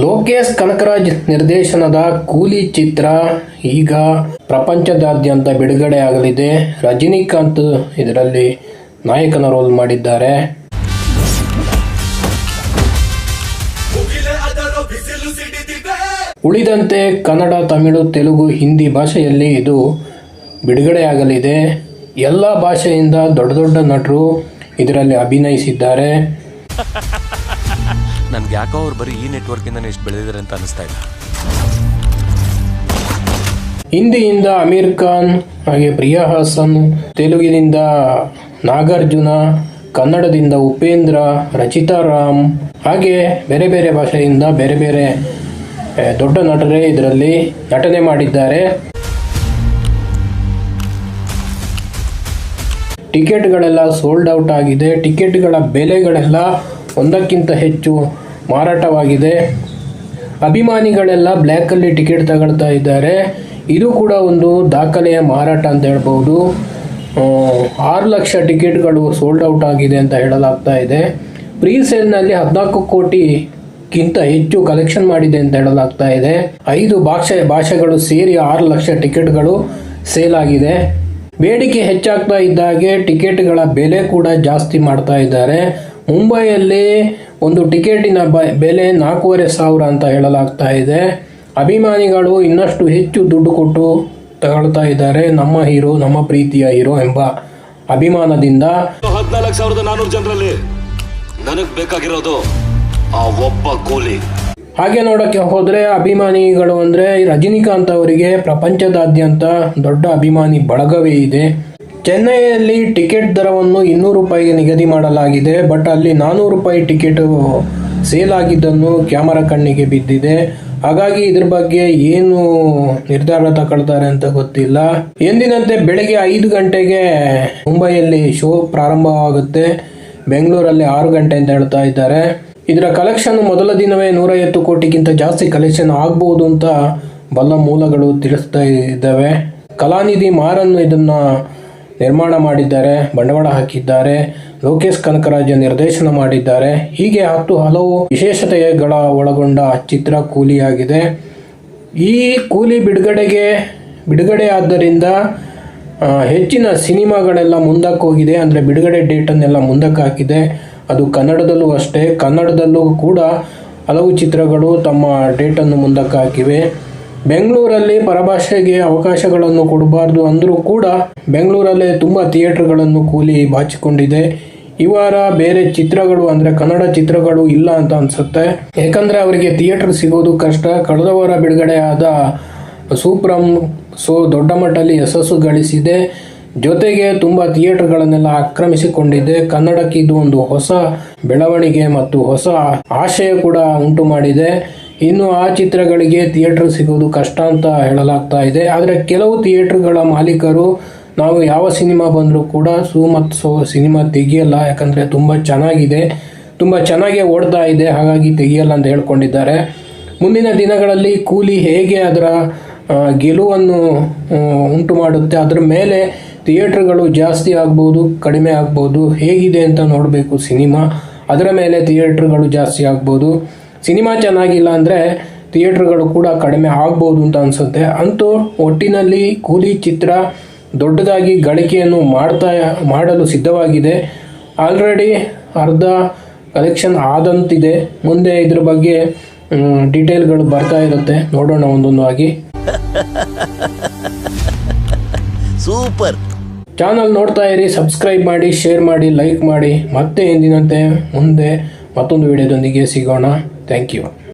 ಲೋಕೇಶ್ ಕನಕರಾಜ್ ನಿರ್ದೇಶನದ ಕೂಲಿ ಚಿತ್ರ ಈಗ ಪ್ರಪಂಚದಾದ್ಯಂತ ಬಿಡುಗಡೆ ಆಗಲಿದೆ. ರಜನಿಕಾಂತ್ ಇದರಲ್ಲಿ ನಾಯಕನ ರೋಲ್ ಮಾಡಿದ್ದಾರೆ. ಉಳಿದಂತೆ ಕನ್ನಡ, ತಮಿಳು, ತೆಲುಗು, ಹಿಂದಿ ಭಾಷೆಯಲ್ಲಿ ಇದು ಬಿಡುಗಡೆಯಾಗಲಿದೆ. ಎಲ್ಲ ಭಾಷೆಯಿಂದ ದೊಡ್ಡ ದೊಡ್ಡ ನಟರು ಇದರಲ್ಲಿ ಅಭಿನಯಿಸಿದ್ದಾರೆ. ನನ್ಗೆ ಯಾಕೋ ಅವ್ರು ಬರೀ ಈ ನೆಟ್ವರ್ಕಿಂದನೇ ಇಷ್ಟು ಬೆಳೆದಿದ್ದಾರೆ ಅಂತ ಅನಿಸ್ತಾ ಇಲ್ಲ. ಹಿಂದಿಯಿಂದ ಅಮೀರ್ ಖಾನ್, ಹಾಗೆ ಪ್ರಿಯಾ ಹಾಸನ್, ತೆಲುಗಿನಿಂದ ನಾಗಾರ್ಜುನ, ಕನ್ನಡದಿಂದ ಉಪೇಂದ್ರ, ರಚಿತಾ ರಾಮ್, ಹಾಗೆ ಬೇರೆ ಬೇರೆ ಭಾಷೆಯಿಂದ ಬೇರೆ ಬೇರೆ ದೊಡ್ಡ ನಟರೇ ಇದರಲ್ಲಿ ನಟನೆ ಮಾಡಿದ್ದಾರೆ. ಟಿಕೆಟ್ಗಳೆಲ್ಲ ಸೋಲ್ಡ್ ಔಟ್ ಆಗಿದೆ. ಟಿಕೆಟ್ಗಳ ಬೆಲೆಗಳೆಲ್ಲ ಒಂದಕ್ಕಿಂತ ಹೆಚ್ಚು ಮಾರಾಟವಾಗಿದೆ. ಅಭಿಮಾನಿಗಳೆಲ್ಲ ಬ್ಲ್ಯಾಕಲ್ಲಿ ಟಿಕೆಟ್ ತಗೊಳ್ತಾ ಇದ್ದಾರೆ. ಇದು ಕೂಡ ಒಂದು ದಾಖಲೆಯ ಮಾರಾಟ ಅಂತ ಹೇಳ್ಬೋದು. ಆರು ಲಕ್ಷ ಟಿಕೆಟ್ಗಳು ಸೋಲ್ಡ್ ಔಟ್ ಆಗಿದೆ ಅಂತ ಹೇಳಲಾಗ್ತಾ ಇದೆ. ಪ್ರೀ ಸೇಲ್ನಲ್ಲಿ ಹದಿನಾಲ್ಕು ಕೋಟಿಗಿಂತ ಹೆಚ್ಚು ಕಲೆಕ್ಷನ್ ಮಾಡಿದೆ ಅಂತ ಹೇಳಲಾಗ್ತಾ ಇದೆ. ಐದು ಭಾಷೆ, ಭಾಷೆಗಳು ಸೇರಿ ಆರು ಲಕ್ಷ ಟಿಕೆಟ್ಗಳು ಸೇಲ್ ಆಗಿದೆ. ಬೇಡಿಕೆ ಹೆಚ್ಚಾಗ್ತಾ ಇದ್ದಾಗೆ ಟಿಕೆಟ್ಗಳ ಬೆಲೆ ಕೂಡ ಜಾಸ್ತಿ ಮಾಡ್ತಾ ಇದ್ದಾರೆ. ಮುಂಬೈಯಲ್ಲಿ ಒಂದು ಟಿಕೆಟಿನ ಬ- ಬೆಲೆ ನಾಲ್ಕೂವರೆ ಸಾವಿರ ಅಂತ ಹೇಳಲಾಗ್ತಾ ಇದೆ. ಅಭಿಮಾನಿಗಳು ಇನ್ನಷ್ಟು ಹೆಚ್ಚು ದುಡ್ಡು ಕೊಟ್ಟು ತಗೊಳ್ತಾ ಇದ್ದಾರೆ. ನಮ್ಮ ಹೀರೋ ನಮ್ಮ ಪ್ರೀತಿಯ ಹೀರೋ ಎಂಬ ಅಭಿಮಾನದಿಂದ. ಹದಿನಾಲ್ಕು ಸಾವಿರದ ನಾನೂರು ಜನರಲ್ಲಿ ನನಗೆ ಬೇಕಾಗಿರೋದು ಆ ಒಬ್ಬ ಕೂಲಿ. ಹಾಗೆ ನೋಡಕ್ಕೆ ಹೋದರೆ ಅಭಿಮಾನಿಗಳು ಅಂದ್ರೆ ರಜನಿಕಾಂತ್ ಅವರಿಗೆ ಪ್ರಪಂಚದಾದ್ಯಂತ ದೊಡ್ಡ ಅಭಿಮಾನಿ ಬಳಗವೇ ಇದೆ. ಚೆನ್ನೈಯಲ್ಲಿ ಟಿಕೆಟ್ ದರವನ್ನು ಇನ್ನೂರು ರೂಪಾಯಿಗೆ ನಿಗದಿ ಮಾಡಲಾಗಿದೆ, ಬಟ್ ಅಲ್ಲಿ ನಾನೂರು ರೂಪಾಯಿ ಟಿಕೆಟ್ ಸೇಲ್ ಆಗಿದ್ದನ್ನು ಕ್ಯಾಮರಾ ಕಣ್ಣಿಗೆ ಬಿದ್ದಿದೆ. ಹಾಗಾಗಿ ಇದ್ರ ಬಗ್ಗೆ ಏನು ನಿರ್ಧಾರ ತಗೊಳ್ತಾರೆ ಅಂತ ಗೊತ್ತಿಲ್ಲ. ಎಂದಿನಂತೆ ಬೆಳಗ್ಗೆ ಐದು ಗಂಟೆಗೆ ಮುಂಬೈಯಲ್ಲಿ ಶೋ ಪ್ರಾರಂಭವಾಗುತ್ತೆ. ಬೆಂಗಳೂರಲ್ಲಿ ಆರು ಗಂಟೆ ಅಂತ ಹೇಳ್ತಾ ಇದ್ದಾರೆ. ಇದರ ಕಲೆಕ್ಷನ್ ಮೊದಲ ದಿನವೇ ನೂರೈವತ್ತು ಕೋಟಿಗಿಂತ ಜಾಸ್ತಿ ಕಲೆಕ್ಷನ್ ಆಗ್ಬಹುದು ಅಂತ ಬಲ್ಲ ಮೂಲಗಳು ತಿಳಿಸ್ತಾ ಇದ್ದಾವೆ. ಕಲಾನಿಧಿ ಮಾರನ್ನು ಇದನ್ನ ನಿರ್ಮಾಣ ಮಾಡಿದ್ದಾರೆ, ಬಂಡವಾಳ ಹಾಕಿದ್ದಾರೆ, ಲೋಕೇಶ್ ಕನಕರಾಜ ನಿರ್ದೇಶನ ಮಾಡಿದ್ದಾರೆ. ಹೀಗೆ ಹತ್ತು ಹಲವು ವಿಶೇಷತೆಗಳ ಒಳಗೊಂಡ ಚಿತ್ರ ಕೂಲಿಯಾಗಿದೆ. ಈ ಕೂಲಿ ಬಿಡುಗಡೆಗೆ ಬಿಡುಗಡೆ ಆದ್ದರಿಂದ ಹೆಚ್ಚಿನ ಸಿನಿಮಾಗಳೆಲ್ಲ ಮುಂದಕ್ಕೆ ಹೋಗಿದೆ. ಅಂದರೆ ಬಿಡುಗಡೆ ಡೇಟನ್ನೆಲ್ಲ ಮುಂದಕ್ಕೆ ಹಾಕಿದೆ. ಅದು ಕನ್ನಡದಲ್ಲೂ ಅಷ್ಟೇ. ಕನ್ನಡದಲ್ಲೂ ಕೂಡ ಹಲವು ಚಿತ್ರಗಳು ತಮ್ಮ ಡೇಟನ್ನು ಮುಂದಕ್ಕೆ ಹಾಕಿವೆ. ಬೆಂಗಳೂರಲ್ಲಿ ಪರಭಾಷೆಗೆ ಅವಕಾಶಗಳನ್ನು ಕೊಡಬಾರ್ದು ಅಂದರೂ ಕೂಡ ಬೆಂಗಳೂರಲ್ಲೇ ತುಂಬ ಥಿಯೇಟ್ರ್ಗಳನ್ನು ಕೂಲಿ ಬಾಚಿಕೊಂಡಿದೆ. ಈ ವಾರ ಬೇರೆ ಚಿತ್ರಗಳು ಅಂದರೆ ಕನ್ನಡ ಚಿತ್ರಗಳು ಇಲ್ಲ ಅಂತ ಅನಿಸುತ್ತೆ. ಯಾಕಂದರೆ ಅವರಿಗೆ ಥಿಯೇಟ್ರ್ ಸಿಗೋದು ಕಷ್ಟ. ಕಳೆದ ವಾರ ಬಿಡುಗಡೆಯಾದ ಸೂಪ್ರಮ್ ಸೋ ದೊಡ್ಡ ಮಟ್ಟದಲ್ಲಿ ಯಶಸ್ಸು ಗಳಿಸಿದೆ. ಜೊತೆಗೆ ತುಂಬ ಥಿಯೇಟರ್ಗಳನ್ನೆಲ್ಲ ಆಕ್ರಮಿಸಿಕೊಂಡಿದೆ. ಕನ್ನಡಕ್ಕೆ ಇದು ಒಂದು ಹೊಸ ಬೆಳವಣಿಗೆ ಮತ್ತು ಹೊಸ ಆಶಯ ಕೂಡ ಉಂಟು ಮಾಡಿದೆ. ಇನ್ನು ಆ ಚಿತ್ರಗಳಿಗೆ ಥಿಯೇಟರ್ ಸಿಗೋದು ಕಷ್ಟ ಅಂತ ಹೇಳಲಾಗ್ತಾ ಇದೆ. ಆದರೆ ಕೆಲವು ಥಿಯೇಟರ್ಗಳ ಮಾಲೀಕರು ನಾವು ಯಾವ ಸಿನಿಮಾ ಬಂದರೂ ಕೂಡ ಸೂ ಮತ್ತು ಸೋ ಸಿನಿಮಾ ತೆಗಿಯಲ್ಲ, ಯಾಕಂದರೆ ತುಂಬ ಚೆನ್ನಾಗಿದೆ, ತುಂಬ ಚೆನ್ನಾಗೇ ಓಡ್ತಾ ಇದೆ, ಹಾಗಾಗಿ ತೆಗಿಯಲ್ಲ ಅಂತ ಹೇಳ್ಕೊಂಡಿದ್ದಾರೆ. ಮುಂದಿನ ದಿನಗಳಲ್ಲಿ ಕೂಲಿ ಹೇಗೆ ಅದರ ಗೆಲುವನ್ನು ಉಂಟು ಮಾಡುತ್ತೆ, ಅದರ ಮೇಲೆ ಥಿಯೇಟ್ರ್ಗಳು ಜಾಸ್ತಿ ಆಗ್ಬೋದು, ಕಡಿಮೆ ಆಗ್ಬೋದು, ಹೇಗಿದೆ ಅಂತ ನೋಡಬೇಕು ಸಿನಿಮಾ. ಅದರ ಮೇಲೆ ಥಿಯೇಟ್ರ್ಗಳು ಜಾಸ್ತಿ ಆಗ್ಬೋದು. ಸಿನಿಮಾ ಚೆನ್ನಾಗಿಲ್ಲ ಅಂದರೆ ಥಿಯೇಟ್ರ್ಗಳು ಕೂಡ ಕಡಿಮೆ ಆಗ್ಬೋದು ಅಂತ ಅನಿಸುತ್ತೆ. ಅಂತೂ ಒಟ್ಟಿನಲ್ಲಿ ಕೂಲಿ ಚಿತ್ರ ದೊಡ್ಡದಾಗಿ ಗಳಿಕೆಯನ್ನು ಮಾಡ್ತಾ ಮಾಡಲು ಸಿದ್ಧವಾಗಿದೆ. ಆಲ್ರೆಡಿ ಅರ್ಧ ಕಲೆಕ್ಷನ್ ಆದಂತಿದೆ. ಮುಂದೆ ಇದ್ರ ಬಗ್ಗೆ ಡೀಟೇಲ್ಗಳು ಬರ್ತಾ ಇರುತ್ತೆ. ನೋಡೋಣ ಒಂದೊಂದು ಆಗಿ. ಸೂಪರ್. ಚಾನಲ್ ನೋಡ್ತಾ ಇರಿ ಸಬ್ಸ್ಕ್ರೈಬ್ ಮಾಡಿ ಶೇರ್ ಮಾಡಿ ಲೈಕ್ ಮಾಡಿ. ಮತ್ತೆ ಎಂದಿನಂತೆ ಮುಂದೆ ಮತ್ತೊಂದು ವಿಡಿಯೋದೊಂದಿಗೆ ಸಿಗೋಣ. Thank you.